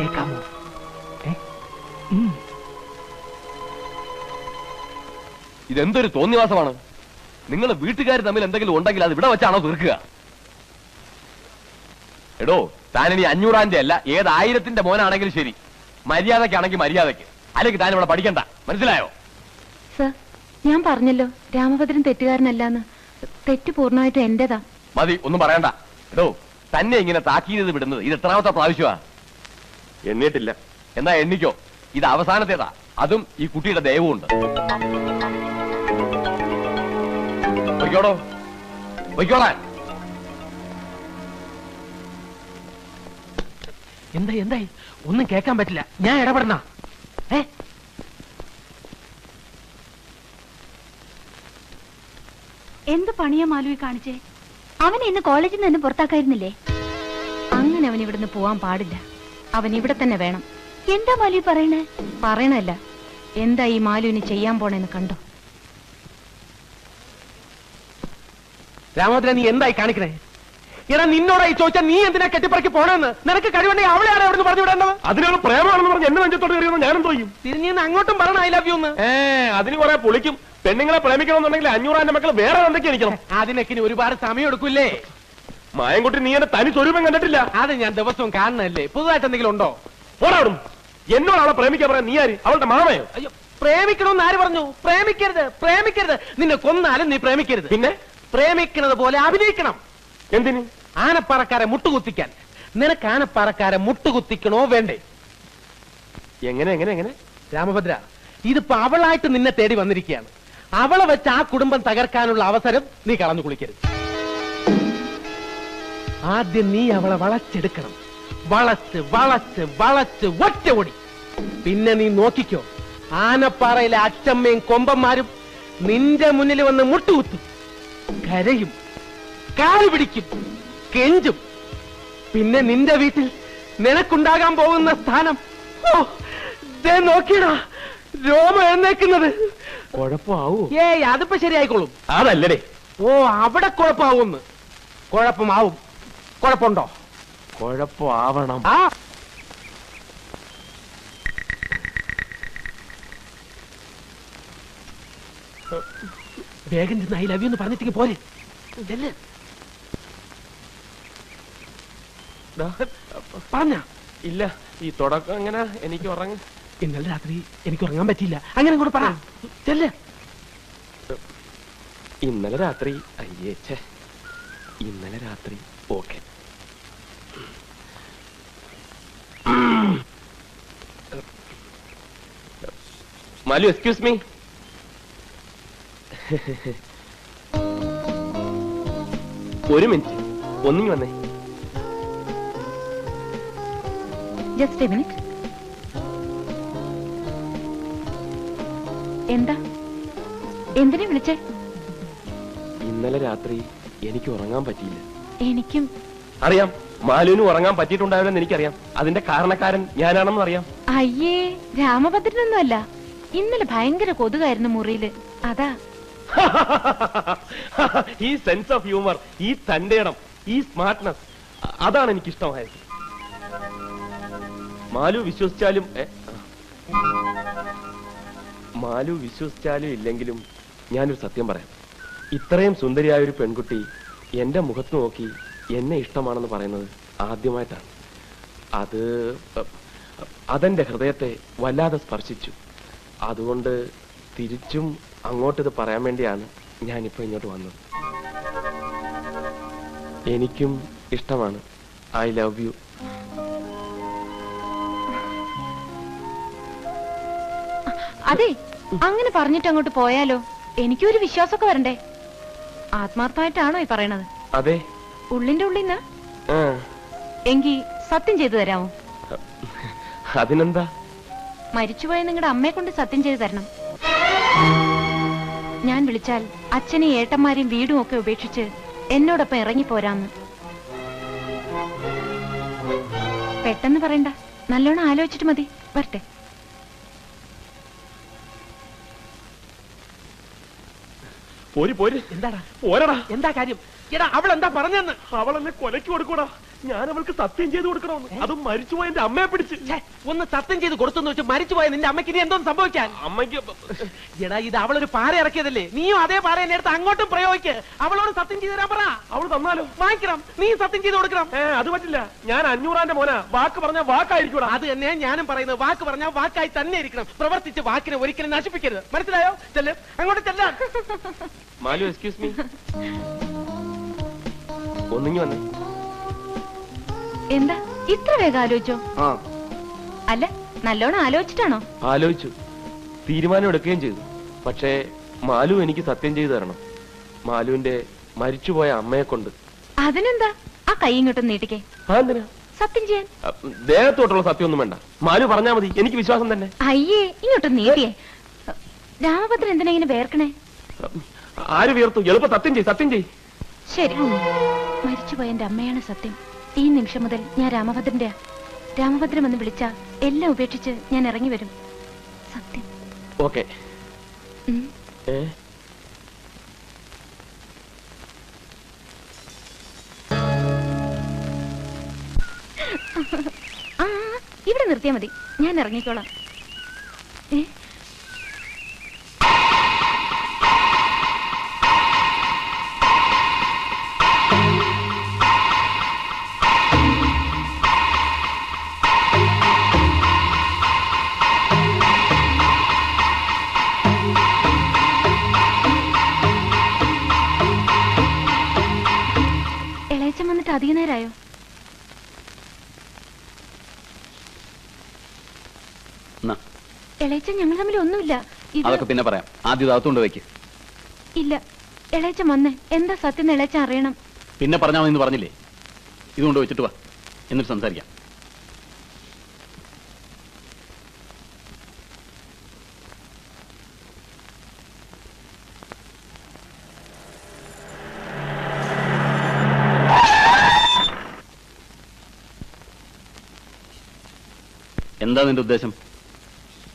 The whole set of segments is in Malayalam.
കേൾക്കാമോ? ഏ? ഇതെന്തൊരു തോന്നിവാസമാണ്? നിങ്ങൾ വീട്ടുകാർ തമ്മിൽ എന്തെങ്കിലും ഉണ്ടെങ്കിൽ അത് ഇവിടെ വെച്ചാണോ തീർക്കുക? എടോ താനിനി അഞ്ഞൂറാന്റെ അല്ല ഏത് ആയിരത്തിന്റെ മോനാണെങ്കിലും ശരി. മര്യാദക്കാണെങ്കിൽ മര്യാദയ്ക്ക് അല്ലെങ്കിൽ താൻ ഇവിടെ പഠിക്കണ്ട. മനസ്സിലായോ? സർ ഞാൻ പറഞ്ഞല്ലോ രാമഭദ്രൻ തെറ്റുകാരനല്ലാന്ന്. തെറ്റ് പൂർണമായിട്ടും എന്റേതാ. മതി ഒന്നും പറയണ്ട. എടോ തന്നെ ഇങ്ങനെ താക്കീത് വിടുന്നത് ഇത് എത്രാമത്തെ പ്രാവശ്യമാ? എണ്ണിട്ടില്ല എന്നാ എണ്ണിക്കോ. ഇത് അവസാനത്തേതാ. അതും ഈ കുട്ടിയുടെ ദയവുമുണ്ട്. പൊയ്ക്കോടോ. പൊയ്ക്കോളാൻ എന്തായി എന്തായി? ഒന്നും കേൾക്കാൻ പറ്റില്ല. ഞാൻ ഇടപെടണ? ഏ? എന്ത് പണിയാ മാലുവി കാണിച്ചേ? അവനെ ഇന്ന് കോളേജിൽ നിന്ന് പുറത്താക്കായിരുന്നില്ലേ? അങ്ങനെ അവൻ ഇവിടുന്ന് പോവാൻ പാടില്ല. അവൻ ഇവിടെ തന്നെ വേണം. എന്താ മാലി പറയണേ? പറയണല്ല എന്താ ഈ മാലുവിന് ചെയ്യാൻ പോണെന്ന് കണ്ടോ? രാമോദ്ര നീ എന്തായി കാണിക്കണേ? എടാ നിന്നോടായി ചോദിച്ചാൽ നീ എന്തിനാ കെട്ടിപ്പറക്കി പോണെന്ന്? നിനക്ക് കഴിവുണ്ടെങ്കിൽ ആരാ അവിടെ പറഞ്ഞു വിടേണ്ടത്. അതിനുള്ള പ്രേമാണെന്ന് പറഞ്ഞ് എന്നെ വെഞ്ചത്തോട് കയറിയെന്ന് ഞാനും തോന്നും തിരിഞ്ഞു നിന്ന് അങ്ങോട്ടും പറയണ ഐ ലവ് യു എന്ന്. ഏ അതിന് കുറെ പൊളിക്കും. പെണ്ണുങ്ങളെ പ്രേമിക്കണമെന്നുണ്ടെങ്കിൽ അഞ്ഞൂറാന്റെ മക്കൾ വേറെ എന്തൊക്കെ എനിക്കണം അതിനൊക്കെ ഇനി ഒരുപാട് സമയം എടുക്കൂലേ മായൻകുട്ടി നീ എന്റെ തനി സ്വരൂപം കണ്ടിട്ടില്ല. അത് ഞാൻ ദിവസവും കാണുന്നല്ലേ പുതുതായിട്ട് എന്തെങ്കിലും ഉണ്ടോ? പോടാവിടും എന്നോട് അവളെ പ്രേമിക്കാൻ പറയാൻ നീ ആര്? അവളുടെ മാമയോ? അയ്യോ പ്രേമിക്കണമെന്ന് ആര് പറഞ്ഞു? പ്രേമിക്കരുത് പ്രേമിക്കരുത്. നിന്നെ കൊന്നാലും നീ പ്രേമിക്കരുത്. പിന്നെ? പ്രേമിക്കുന്നത് പോലെ അഭിനയിക്കണം. എന്തിന്? ആനപ്പറക്കാരെ മുട്ടുകുത്തിക്കാൻ. നിനക്ക് ആനപ്പറക്കാരെ മുട്ടുകുത്തിക്കണോ വേണ്ടേ? എങ്ങനെ എങ്ങനെ എങ്ങനെ? രാമഭദ്ര ഇതിപ്പോ അവളായിട്ട് നിന്നെ തേടി വന്നിരിക്കുകയാണ്. അവളെ വെച്ച് ആ കുടുംബം തകർക്കാനുള്ള അവസരം നീ കളഞ്ഞു കുളിക്കരുത്. ആദ്യം നീ അവളെ വളച്ചെടുക്കണം. വളച്ച് വളച്ച് വളച്ച് ഒറ്റ ഓടി പിന്നെ നീ നോക്കിക്കോ ആനപ്പാറയിലെ അച്ചമ്മയും കൊമ്പന്മാരും നിന്റെ മുന്നിൽ വന്ന് മുട്ടുകുത്തും. കരയും കാൽ പിടിക്കും കെഞ്ചും. പിന്നെ നിന്റെ വീട്ടിൽ നിനക്കുണ്ടാകാൻ പോകുന്ന സ്ഥാനം. ഓ ദേ നോക്കിയടാ രോമ എഴുന്നേക്കുന്നത്. കുഴപ്പമാവൂ? ഏയ് അതിപ്പോ ശരിയായിക്കോളും. അതല്ലേ ഓ അവിടെ കുഴപ്പമാവുമെന്ന് കുഴപ്പമാവും. കുഴപ്പമുണ്ടോ? കുഴപ്പമാവണം. ആ. വേഗം ചെന്ന് ഐ ലവ് യു എന്ന് പറഞ്ഞിട്ടേക്ക് പോരെ. ചെല്ല്. പറഞ്ഞ. ഇല്ല ഈ തുടക്കം എങ്ങനെ എനിക്ക് ഉറങ്ങ. ഇന്നലെ രാത്രി എനിക്ക് ഉറങ്ങാൻ പറ്റിയില്ല. അങ്ങനെ കൂടെ പറ. ചെല്ല്. ഇന്നലെ രാത്രി അയ്യേ ഛേ. ഇന്നലെ രാത്രി ഓക്കെ മാലു എക്സ്ക്യൂസ് മീ ഒരു മിനിറ്റ്. ഒന്നിങ്ങി വന്നേ. ജസ്റ്റ് എ മിനിറ്റ് എന്താ? എന്തിനെ വിളിച്ചേ? ഇന്നലെ രാത്രി എനിക്ക് ഉറങ്ങാൻ പറ്റിയില്ല. എനിക്കും അറിയാം. മാലുവിന് ഉറങ്ങാൻ പറ്റിയിട്ടുണ്ടാവില്ലെന്ന് എനിക്കറിയാം. അതിന്റെ കാരണക്കാരൻ ഞാനാണെന്ന് അറിയാം. അയ്യേ രാമഭദ്രനൊന്നുമല്ല. ഇന്നലെ ഭയങ്കര കൊതുകായിരുന്നു മുറിയിൽ. അതാ. ഈ സെൻസ് ഓഫ് ഹ്യൂമർ ഈ തന്റേടം ഈ സ്മാർട്ട്നെസ് അതാണ് എനിക്ക് ഇഷ്ടമായത് മാലു വിശ്വസിച്ചാലും മാലു വിശ്വസിച്ചാലും ഇല്ലെങ്കിലും ഞാനൊരു സത്യം പറയാം. ഇത്രയും സുന്ദരിയായ ഒരു പെൺകുട്ടി എന്റെ മുഖത്ത് നോക്കി എന്നെ ഇഷ്ടമാണെന്ന് പറയുന്നത് ആദ്യമായിട്ടാണ്. അത് അതെന്റെ ഹൃദയത്തെ വല്ലാതെ സ്പർശിച്ചു. അതുകൊണ്ട് തിരിച്ചും അങ്ങോട്ട് ഇത് പറയാൻ വേണ്ടിയാണ് ഞാനിപ്പോ ഇങ്ങോട്ട് വന്നത്. എനിക്കും ഇഷ്ടമാണ്. I love you. അതെ അങ്ങനെ പറഞ്ഞിട്ട് അങ്ങോട്ട് പോയാലോ? എനിക്കൊരു വിശ്വാസമൊക്കെ വരണ്ടേ? ആത്മാർത്ഥമായിട്ടാണോ ഈ പറയണത്? അതെ. ഉള്ളിന്റെ ഉള്ളിന്ന്? എങ്കി സത്യം ചെയ്തു തരാമോ? അതിനെന്താ? മരിച്ചുപോയ നിങ്ങളുടെ അമ്മയെ കൊണ്ട് സത്യം ചെയ്തു തരണം. ഞാൻ വിളിച്ചാൽ അച്ഛനെ ഏട്ടന്മാരെയും വീടും ഒക്കെ ഉപേക്ഷിച്ച് എന്നോടൊപ്പം ഇറങ്ങിപ്പോരാന്ന് പെട്ടെന്ന് പറയണ്ട. നല്ലോണം ആലോചിച്ചിട്ട് മതി. വരട്ടെ. പോരി പോരി. എന്താടാ? പോരടാ. എന്താ കാര്യം? എടാ അവൾ എന്താ പറഞ്ഞെന്ന്? അവൾ എന്നെ കൊലക്ക് കൊടുക്കൂടാ ഞാൻ അവൾക്ക് സത്യം ചെയ്ത് കൊടുക്കണമെന്ന്. അതും മരിച്ചുപോയ എന്റെ അമ്മയെ പിടിച്ച്. ഒന്ന് സത്യം ചെയ്ത് കൊടുത്തെന്ന് വെച്ച് മരിച്ചുപോയ നിന്റെ അമ്മയ്ക്ക് ഇനി എന്തോന്ന് സംഭവിക്കാൻ? അമ്മയ്ക്ക് എടാ ഇത് അവളൊരു പാറ ഇറക്കിയതല്ലേ? നീയും അതേ പാറ എന്നെ എടുത്ത് അങ്ങോട്ടും പ്രയോഗിക്ക്. അവളോട് സത്യം ചെയ്ത് തരാൻ പറ. അവൾ തന്നാലോ. വാങ്ങിക്കണം. നീ സത്യം ചെയ്ത് കൊടുക്കണം. ഏ അത് പറ്റില്ല. ഞാൻ അഞ്ഞൂറാന്റെ മോന. വാക്ക് പറഞ്ഞ വാക്കായിരിക്കും അത് തന്നെ ഞാനും പറയുന്നത്. വാക്ക് പറഞ്ഞ വാക്കായി തന്നെ ഇരിക്കണം. പ്രവർത്തിച്ച് വാക്കിനെ ഒരിക്കലും നശിപ്പിക്കരുത്. മനസ്സിലായോ? ചെല്ല്. അങ്ങോട്ട് ചെല്ലാം. മാലു എക്സ്ക്യൂസ് മീ ഒന്നിങ്ങി വന്നേ. എന്താ? ഇത്ര വേഗം ആലോചിച്ചോ? ആ. അല്ല നല്ലോണം ആലോചിച്ചിട്ടാണോ? ആലോചിച്ചു. തീരുമാനം എടുക്കുകയും ചെയ്തു. പക്ഷേ മാലു എനിക്ക് സത്യം ചെയ്തു തരണം. മാലുവിന്റെ മരിച്ചുപോയ അമ്മയെ കൊണ്ട് അതിനെന്താ? ആ കൈ ഇങ്ങോട്ട് നീട്ടിക്കേ. ആ എന്തിനാ? സത്യം ചെയ്യാൻ. അ, ദേഹത്തോട്ടുള്ള സത്യമൊന്നും വേണ്ട. മാലു പറഞ്ഞാ മതി. എനിക്ക് വിശ്വാസം തന്നെ. അയ്യേ ഇങ്ങോട്ട് നീട്ടിയേ. രാമഭദ്രൻ എന്തിനാ ഇങ്ങനെ വേർക്കണേ? ആര് വീർത്തു എളുപ്പം സത്യം ചെയ് സത്യം ചെയ് ശരി. മരിച്ചുപോയ എന്റെ അമ്മയാണ് സത്യം. ഈ നിമിഷം മുതൽ ഞാൻ രാമഭദ്രന്റെ രാമഭദ്രം എന്ന് വിളിച്ച എല്ലാം ഉപേക്ഷിച്ച് ഞാൻ ഇറങ്ങി വരും. സത്യം. ഓക്കെ. ഇവിടെ നിർത്തിയാൽ മതി. ഞാൻ ഇറങ്ങിക്കോളാം. ഇളയച്ചൻ ഞങ്ങൾ തമ്മിൽ ഒന്നുമില്ല. അതൊക്കെ പിന്നെ പറയാം. ആദ്യം അകത്തുകൊണ്ട് വെക്ക് ഇല്ല. ഇളയച്ച വന്നേ എന്താ സത്യം ഇളയച്ച അറിയണം. പിന്നെ പറഞ്ഞാൽ മതി പറഞ്ഞില്ലേ? ഇതുകൊണ്ട് വെച്ചിട്ട് വാ. എന്നിട്ട് സംസാരിക്കാം. എന്താ നിന്റെ ഉദ്ദേശം?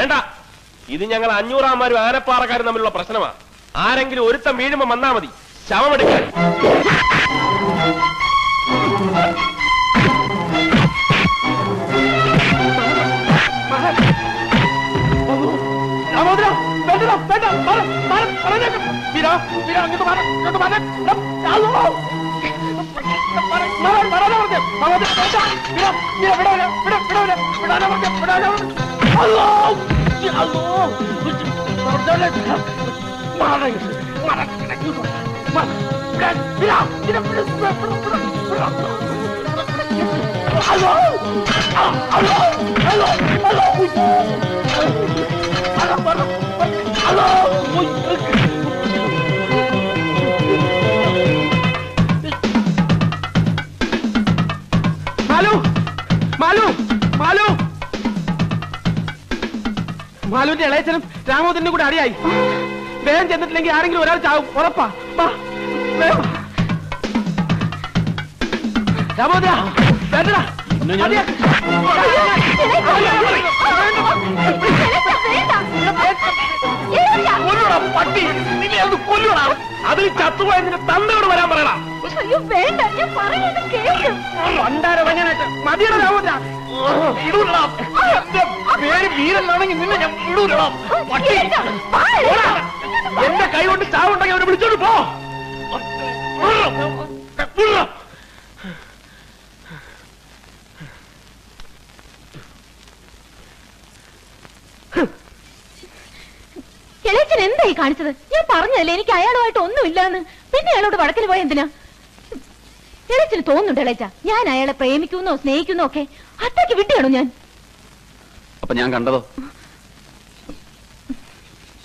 വേണ്ട ഇത് ഞങ്ങൾ അഞ്ഞൂറാമാരും ആനപ്പാറക്കാരും തമ്മിലുള്ള പ്രശ്നമാ ആരെങ്കിലും ഒരുത്തം വീഴുമ്പോ വന്നാ മതി ശവമെടുക്കാൻ ഇവിടെ ഇവിടെ ഇവിടെ വിടാ, വിടാ, വിടാ, വിടാ, വിടാ, വിടാനാ പറഞ്ഞെ, വിടാനാ പറഞ്ഞെ. അല്ലോ, അല്ലോ. രാമോദര, മാറ്, മാറ്, ഇങ്ങോട്ട് വാ. മാറ്, വിടാ, വീരാ, വീരാ, വിടാ, വിടാ, വിടാ, വിടാ, വിടാ. അല്ലോ, ആ, അല്ലോ, ഇളയച്ചനും രാമോദരനും കൂടെ അടിയായി. വേഗം ചെന്നിട്ടില്ലെങ്കിൽ ആരെങ്കിലും ഒരാൾ ചാവും. ഉറപ്പാ. രാമോദര വേണ്ടടാ. പട്ടി നിന്നെ ഒന്ന് കൊല്ലുടാ. അതിൽ ചത്തുപോയ നിന്റെ തന്തയോട് വരാൻ പറയടാ. അയ്യോ വേണ്ട ഞാൻ പറയുന്നത് കേൾക്കും മതിയുടെ രാമോദര. എന്റെ പേര് വീരനാണെങ്കിൽ നിന്നെ ഞാൻ വിടൂലടാ. പട്ടി ഓടാ. എന്റെ കൈ കൊണ്ട് ചാവുണ്ടെങ്കിൽ അവരെ വിളിച്ചോണ്ട് പോ. വിടടാ. ഇളയച്ചൻ എന്തായി കാണിച്ചത്? ഞാൻ പറഞ്ഞതല്ലേ എനിക്ക് അയാളുമായിട്ട് ഒന്നുമില്ലാന്ന്. പിന്നെ അയാളോട് വടക്കിൽ പോയ എന്തിനാ? ഇളയച്ചന് തോന്നുന്നുണ്ട് ഇളയച്ച ഞാൻ അയാളെ പ്രേമിക്കുന്നോ സ്നേഹിക്കുന്നോ ഒക്കെ. അത്രയ്ക്ക് വിട്ടിയാണോ ഞാൻ? അപ്പൊ ഞാൻ കണ്ടതോ?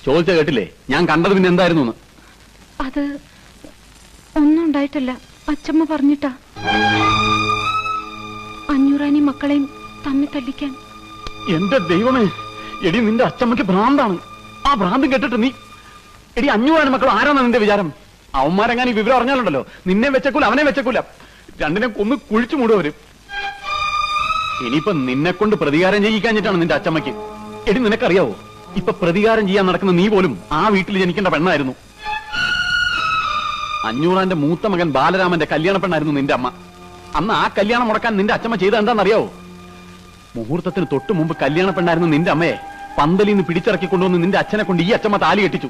ചോദിച്ച കേട്ടില്ലേ? ഞാൻ കണ്ടത് പിന്നെ എന്തായിരുന്നു അത് ഒന്നും ഉണ്ടായിട്ടില്ല. അച്ചമ്മ പറഞ്ഞിട്ടാ. അഞ്ഞൂറാനി മക്കളെയും തമ്മിൽ തല്ലിക്കാൻ. എന്റെ ദൈവമേ എടി നിന്റെ അച്ചമ്മക്ക് ഭ്രാന്താണ്. ആ ഭ്രാന്ത് കേട്ടിട്ട് നീ എടി അഞ്ഞൂറാനി മക്കൾ ആരാണ് നിന്റെ വിചാരം? അവന്മാരെങ്ങാനും ഈ വിവരം അറിഞ്ഞാലുണ്ടല്ലോ. നിന്നെ വെച്ചക്കൂല അവനെ വെച്ചക്കൂല. രണ്ടിനെ ഒന്ന് കുഴിച്ചു മൂടുവര്. ഇനിയിപ്പൊ നിന്നെ കൊണ്ട് പ്രതികാരം ചെയ്യിക്കാഞ്ഞിട്ടാണ് നിന്റെ അച്ചമ്മയ്ക്ക്. എടി നിനക്കറിയാവോ? ഇപ്പൊ പ്രതികാരം ചെയ്യാൻ നടക്കുന്ന നീ പോലും ആ വീട്ടിൽ ജനിക്കേണ്ട പെണ്ണായിരുന്നു. അഞ്ഞൂറാന്റെ മൂത്ത മകൻ ബാലരാമന്റെ കല്യാണ പെണ്ണായിരുന്നു നിന്റെ അമ്മ. അന്ന് ആ കല്യാണം മുടക്കാൻ നിന്റെ അച്ചമ്മ ചെയ്ത എന്താണെന്നറിയാവോ? മുഹൂർത്തത്തിന് തൊട്ടു മുമ്പ് കല്യാണ പെണ്ണായിരുന്നു നിന്റെ അമ്മയെ പന്തലിൽ നിന്ന് പിടിച്ചിറക്കി കൊണ്ടുവന്ന് നിന്റെ അച്ഛനെ കൊണ്ട് ഈ അച്ഛമ്മ താലി കെട്ടിച്ചു.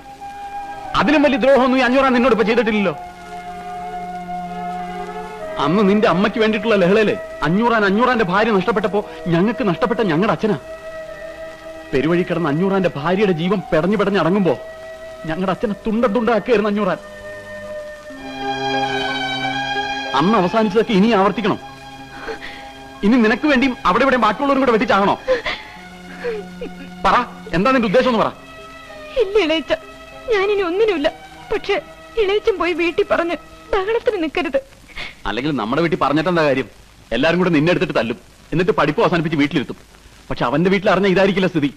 അതിലും വലിയ ദ്രോഹമൊന്നും ഈ അഞ്ഞൂറാൻ നിന്നോട് ഇപ്പൊ ചെയ്തിട്ടില്ലല്ലോ. അന്ന് നിന്റെ അമ്മയ്ക്ക് വേണ്ടിയിട്ടുള്ള ലഹളയിൽ അഞ്ഞൂറാൻ അഞ്ഞൂറാന്റെ ഭാര്യ നഷ്ടപ്പെട്ടപ്പോ ഞങ്ങൾക്ക് നഷ്ടപ്പെട്ട ഞങ്ങളുടെ അച്ഛനാ. പെരുവഴി കിടന്ന അഞ്ഞൂറാന്റെ ഭാര്യയുടെ ജീവൻ പെടഞ്ഞു പെടഞ്ഞ് അടങ്ങുമ്പോ ഞങ്ങളുടെ അച്ഛനെ തുണ്ട തുണ്ടാക്കിയായിരുന്നു അഞ്ഞൂറാൻ. അന്ന് അവസാനിച്ചതൊക്കെ ഇനി ആവർത്തിക്കണം. ഇനി നിനക്ക് വേണ്ടിയും അവിടെ ഇവിടെ ബാക്കിയുള്ളവരും കൂടെ വെട്ടിച്ചാകണോ? പറ എന്താ നിന്റെ ഉദ്ദേശം എന്ന് പറ. ഇല്ല ഇളയച്ച. ഞാനിനി ഒന്നിനുമില്ല. പക്ഷെ ഇളയച്ചൻ പോയി വീട്ടിൽ പറഞ്ഞ് ബഹളത്തിന് നിൽക്കരുത്. അല്ലെങ്കിൽ നമ്മുടെ വീട്ടിൽ പറഞ്ഞിട്ടെന്താ കാര്യം? എല്ലാരും കൂടെ നിന്നെ എടുത്തിട്ട് തല്ലും. എന്നിട്ട് പഠിപ്പ് അവസാനിപ്പിച്ച് വീട്ടിലിരുത്തും. പക്ഷെ അവന്റെ വീട്ടിൽ അറിഞ്ഞ ഇതായിരിക്കില്ല സ്ഥിതി.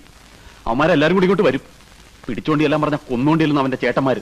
അവന്മാരെല്ലാരും കൂടി ഇങ്ങോട്ട് വരും. പിടിച്ചോണ്ടി എല്ലാം പറഞ്ഞ കൊന്നുകൊണ്ടിരുന്നു അവന്റെ ചേട്ടന്മാര്.